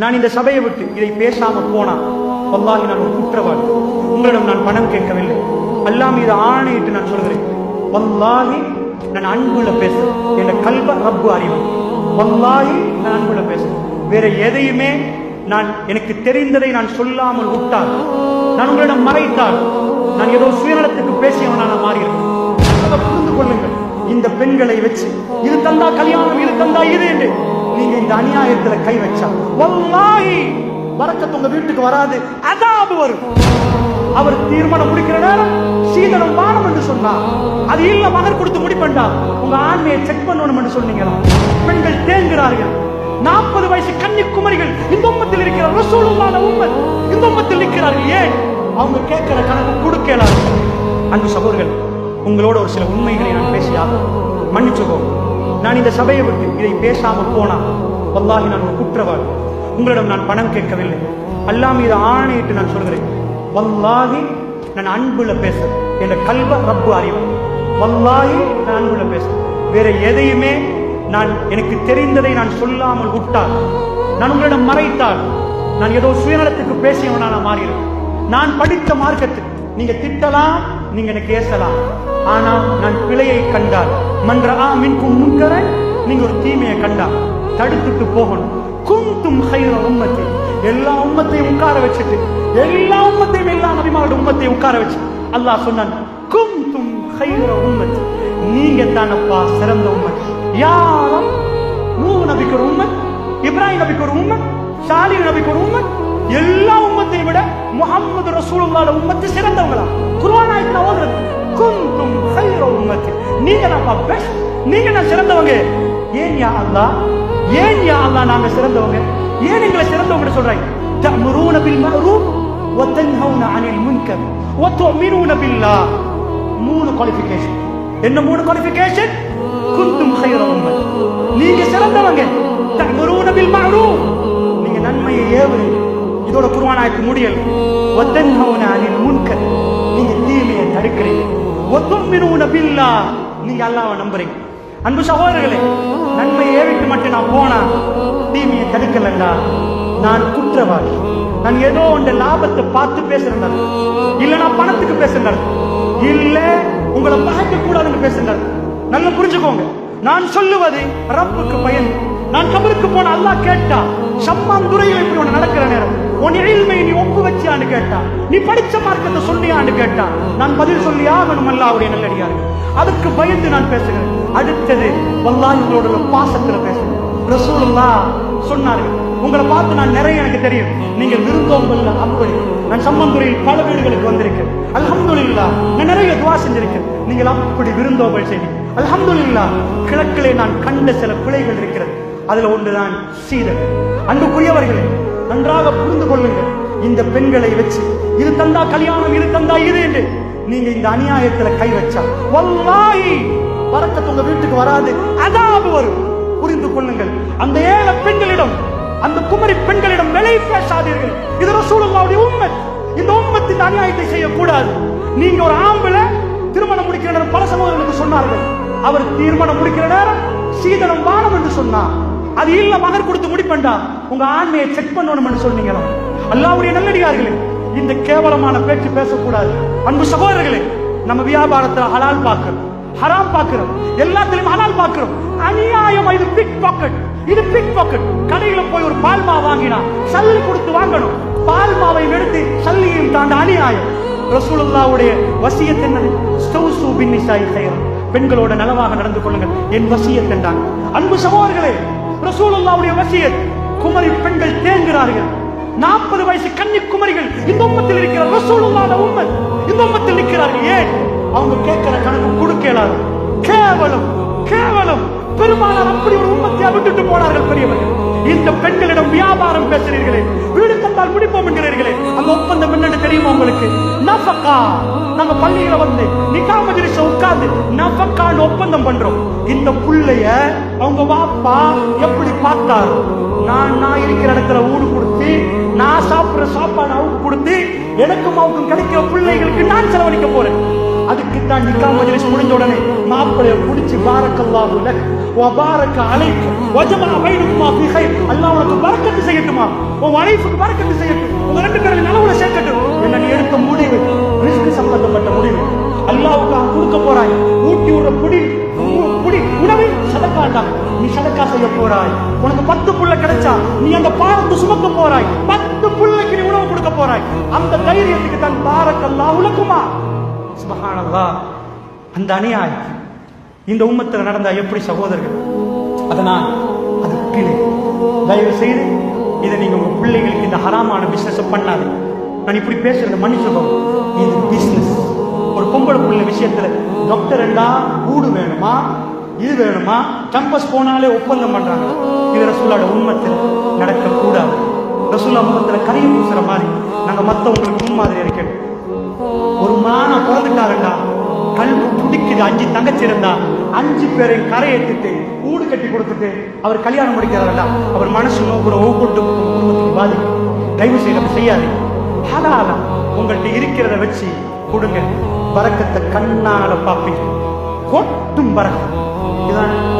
நான் இந்த சபையை விட்டு இதை பேசாம போனா வல்லாகி நான் ஒரு குற்றவாளி. உங்களிடம் நான் பணம் கேட்கவில்லை. அல்லாஹ் மீது ஆணையிட்டு நான் சொல்கிறேன். வல்லாகி நான் அன்புல பேசுறேன் என் கல்வ ரப்பு அறிவு. வல்லாகி நான் அன்புல பேசுறேன் வேற எதையுமே நான் எனக்கு தெரிந்ததை நான் சொல்லாமல் விட்டால் நான் உங்களிடம் மறைத்தால் நான் ஏதோ சுயநலத்துக்கு பேசியவனான மாறியிருக்கேன் புரிந்து கொள்ளுங்கள். இந்த பெண்களை வச்சு இது தந்தா கல்யாணம் இது தந்தா இது என்று நீங்க இந்த அநியாயத்துல கை வச்சா. வல்லாஹி வரக்கத்து உங்க வீட்டுக்கு வராது. அதாபு வரும். அவர் தீர்மானம் முடிக்கிற நேரம் சீதனம் வானம் என்று சொன்னா. அது இல்ல மகர் கொடுத்து முடிப்பண்டா. உங்க ஆண்மையை செக் பண்ணணும் என்று சொன்னீங்களா? பெண்கள் தேங்குகிறார்கள். நாற்பது வயசு கன்னிக்குமரிகள் இந்த உம்மத்தில் இருக்கிற ரசூலுமான உம்மன் இந்த உம்மத்தில் நிற்கிறார்கள். ஏன்? அவங்க கேட்கிற கணக்கு கொடுக்கலாம் அன்பு சகோதரர்கள் உங்களோட ஒரு சில உண்மைகளை நான் பேசியாக மன்னிச்சுக்கோ நான் இந்த சபையை விட்டு இதை பேசாம போனா வல்லாகி நான் ஒரு குற்றவாளி. உங்களிடம் நான் பணம் கேட்கவில்லை. அல்லாஹ் மீது ஆணையிட்டு நான் சொல்கிறேன். வல்லாகி நான் அன்புல பேசுறேன் என்ற கல்வ ரப்பு அறிவு. வல்லாகி நான் அன்புல பேசுறேன் வேற எதையுமே நான் எனக்கு தெரிந்ததை நான் சொல்லாமல் விட்டால் நான் உங்களிடம் மறைத்தால் நான் ஏதோ சுயநலத்துக்கு பேசியவனா நான் மாறிடுவேன். நான் படித்த மார்க்கத்துக்கு நீங்க திட்டலாம் நீங்க எனக்கு ஏசலாம் ஆனா நான் பிழையை கண்டால். மன்றா மின்கும் முன்கரை நீங்க ஒரு தீமையை கண்டா தடுத்துட்டு போகணும். குந்தும் ஹைர உம்மத்தி. எல்லா உம்மத்தையும் உட்கார வச்சுட்டு எல்லா உம்மத்தையும் எல்லா நபிமாவோட உம்மத்தையும் உட்கார வச்சு அல்லாஹ் சொன்னான் குந்தும் ஹைர உம்மத்தி. நீங்க தானப்பா சிறந்த உம்மத். யாரும் நூ நபிக்கு ஒரு உம்மத் இப்ராஹிம் நபிக்கு ஒரு உம்மத் சாலி நபிக்கு ஒரு உம்மத் எல்லா உம்மத்தையும் விட முகமது ரசூலுல்லாஹ் உம்மத்து சிறந்தவங்களா குர்ஆன் ஆயத்துல ஓதுறது குந்தும் ஹைர உம்மத்தி நீங்க தான்ப்பா பெஸ்ட் நீங்க தான் சிறந்தவங்க ஏன் யா அல்லாஹ் ஏன் யா அல்லாஹ் நாங்க சிறந்தவங்க ஏன் எங்களை சிறந்தவங்க சொல்றாங்க تأمرون بالمعروف وتنهون عن المنكر وتؤمنون بالله மூணு குவாலிஃபிகேஷன் என்ன மூணு குவாலிஃபிகேஷன் குந்தும் خير உம்மத் நீங்க சிறந்தவங்க تأمرون بالمعروف நீங்க நன்மையை ஏவுறீங்க இதோட குருவானாய்க்கு முடியல். அனில் முன்கர். நீங்க தீமையை தடுக்கிறீங்க. ஒத்தும்மினுன பில்லா. நீங்க அல்லாவை நம்புறீங்க. அன்பு சகோதரர்களே நன்மையை ஏவிட்டு மட்டும் நான் போனா தீமையை தடுக்கலண்டா? நான் குற்றவாளி. நான் ஏதோ உண்ட லாபத்தை பார்த்து பேசுறேன் இல்ல நான் பணத்துக்கு பேசுறேன் இல்ல உங்களை பார்க்க கூடாதுன்னு பேசுறேன் நல்லா புரிஞ்சுக்கோங்க. நான் சொல்லுவது ரப்புக்கு பயன். நான் கபருக்கு போன அல்லாஹ் கேட்டா சம்மாந்துறையில் இப்படி ஒன்று நடக்கிற நேரம். உன் இல்மை நீ ஒப்பு வச்சியான்னு கேட்டா நீ படிச்ச மார்க்கத்தை சொன்னியான்னு கேட்டா நான் பதில் சொல்லி ஆகணும் அல்லாவுடைய நல்லடியார்கள் அதுக்கு பயந்து நான் பேசுகிறேன். அடுத்தது வல்லாஹ் உங்களோட பாசத்துல பேசுகிறேன். ரசூலுல்லாஹ் சொன்னார்கள் உங்களை பார்த்து நான் நிறைய எனக்கு தெரியும். நீங்க விருந்தோம்பல்ல அப்படி நான் சம்மந்துறையில் பல வீடுகளுக்கு வந்திருக்கேன். அல்ஹம்துலில்லாஹ் நான் நிறைய துவா செஞ்சிருக்கேன். நீங்கள் அப்படி விருந்தோம்பல் செய்வீங்க அல்ஹம்துலில்லாஹ் கிழக்கிலே நான் கண்ட சில பிழைகள் இருக்கிறது. அதுல ஒன்றுதான் சீதல் அன்புக்குரியவர்களே நன்றாக புரிந்து கொள்ளுங்கள். இந்த பெண்களை வச்சு இது தந்தா கல்யாணம் இது தந்தா இது என்று நீங்க இந்த அநியாயத்துல கை வச்சா வல்லாஹி வரக்கத்து உங்க வீட்டுக்கு வராது அதாவது வரும். புரிந்து கொள்ளுங்கள். அந்த ஏழை பெண்களிடம் அந்த குமரி பெண்களிடம் விலை பேசாதீர்கள். இது ரசூலுல்லாவுடைய உண்மை இந்த உம்மத்தின் அநியாயத்தை செய்யக்கூடாது. நீங்க ஒரு ஆம்பளை திருமணம் முடிக்கிற நேரம் பல சமூகங்களுக்கு சொன்னார்கள். அவர் தீர்மானம் முடிக்கிற நேரம் சீதனம் வானம் என்று சொன்னார். அது இல்ல மகர் கொடுத்து முடிப்பண்டா உங்க ஆண்மையை செக் பண்ணணும்னு சொன்னீங்களா? அல்லாவுடைய நல்லடியார்களே இந்த கேவலமான பேச்சு பேசக்கூடாது. அன்பு சகோதரர்களே நம்ம வியாபாரத்துல ஹலால் பார்க்கிறோம் ஹராம் பார்க்கிறோம் எல்லாத்திலும் ஹலால் பார்க்கிறோம். அநியாயம் இது பிக் பாக்கெட் இது பிக் பாக்கெட் கடையில போய் ஒரு பால் மாவு வாங்கினா சல்லி கொடுத்து வாங்கணும். பால் மாவை எடுத்து சல்லியும் தாண்ட அநியாயம். ரசூலுல்லாவுடைய வசியத் என்னது? ஸ்தௌசு பின் நிசாய் பெண்களோட நலவாக நடந்து கொள்ளுங்கள். என் வசியத் என்றாங்க. அன்பு சகோதரர்களே ரசூலுல்லாவுடைய வசியத் குமரி பெண்கள் தேங்குகிறார்கள். நாற்பது வயசு கன்னி குமரிகள் இந்த உம்மத்தில் இருக்கிற ரசூலுல்லாத உண்மை இந்த உம்மத்தில் நிற்கிறார்கள். ஏன்? அவங்க கேட்கிற கணக்கு கொடுக்கலாது. கேவலம் கேவலம். பெருமானார் அப்படி ஒரு உம்மத்தை விட்டுட்டு போனார்கள் பெரியவர்கள். இந்த பெண்களிடம் வியாபாரம் பேசுறீர்களே வீடு தந்தால் முடிப்போம் என்கிறீர்களே. அந்த ஒப்பந்தம் என்னன்னு தெரியுமா உங்களுக்கு? நஃபக்கா. நாங்க பள்ளியில வந்து நிக்கா மஜ்லிஸ உட்கார்ந்து நஃபக்கான்னு ஒப்பந்தம் பண்றோம். இந்த புள்ளைய அவங்க வாப்பா எப்படி பார்த்தாரு? நான் நான் இருக்கிற இடத்துல ஊடு கொடுத்து நான் சாப்பிடுற சாப்பாடு அவுக்கு கொடுத்து எனக்கும் அவுக்கும் கிடைக்கிற பிள்ளைகளுக்கு நான் செலவழிக்க போறேன். அதுக்கு தான் நிக்கா மஜ்லிஸ் முடிஞ்ச உடனே மாப்பிளைய புடிச்சு பாரக்கல்லாஹு லக் வ பாரக்க அலைக் வஜமா பைனகுமா ஃபி கைர். அல்லாஹ் உனக்கு பரக்கத்து செய்யட்டுமா? உன் வைஃப்க்கு பரக்கத்து செய்யட்டும் உங்க ரெண்டு பேரும் நலவுல நீ அந்த பாரத்தை சுமக்க போறாய். பத்து புள்ளைக்கு நீ உணவு கொடுக்க போறாய். அந்த தைரியத்துக்கு தான் பாரக்கல்லாஹு லக்குமா சுபஹானல்லாஹ் அந்த அநியாயம் இந்த உம்மத்தில் நடந்தா எப்படி சகோதரர்கள்? அதனால் அது பிழை தயவு செய்து இதை நீங்க உங்க பிள்ளைகளுக்கு இந்த ஹராமான பிசினஸ் பண்ணாது. நான் இப்படி பேசுறது மன்னிச்சுக்கோங்க இது பிசினஸ் ஒரு பொம்பளை பிள்ளை விஷயத்துல டாக்டர் என்றா கூடு வேணுமா? இது வேணுமா? கேம்பஸ் போனாலே ஒப்பந்தம் பண்றாங்க. இது ரசூலோட உண்மத்தில் நடக்கக்கூடாது. ரசூல்லா முகத்துல கரை பூசுற மாதிரி. நாங்க மத்தவங்களுக்கு முன்மாதிரி இருக்கணும். ஒரு மான பிறந்துட்டாருண்டா கல்வி துடிக்குது. அஞ்சு தங்கச்சி இருந்தா அஞ்சு பேரையும் கரையேற்றிட்டு கூடு கட்டி கொடுத்துட்டு அவர் கல்யாணம் முடிக்கிறாருண்டா அவர் மனசு நோக்குற ஒவ்வொரு குடும்பத்துக்கு பாதிக்கும் தயவு செய்யலாம் செய்யாது ஹலாலா உங்கள்கிட்ட இருக்கிறத வச்சு கொடுங்க. பறக்கத்தை கண்ணால பார்ப்பீங்க. கொட்டும் Good night.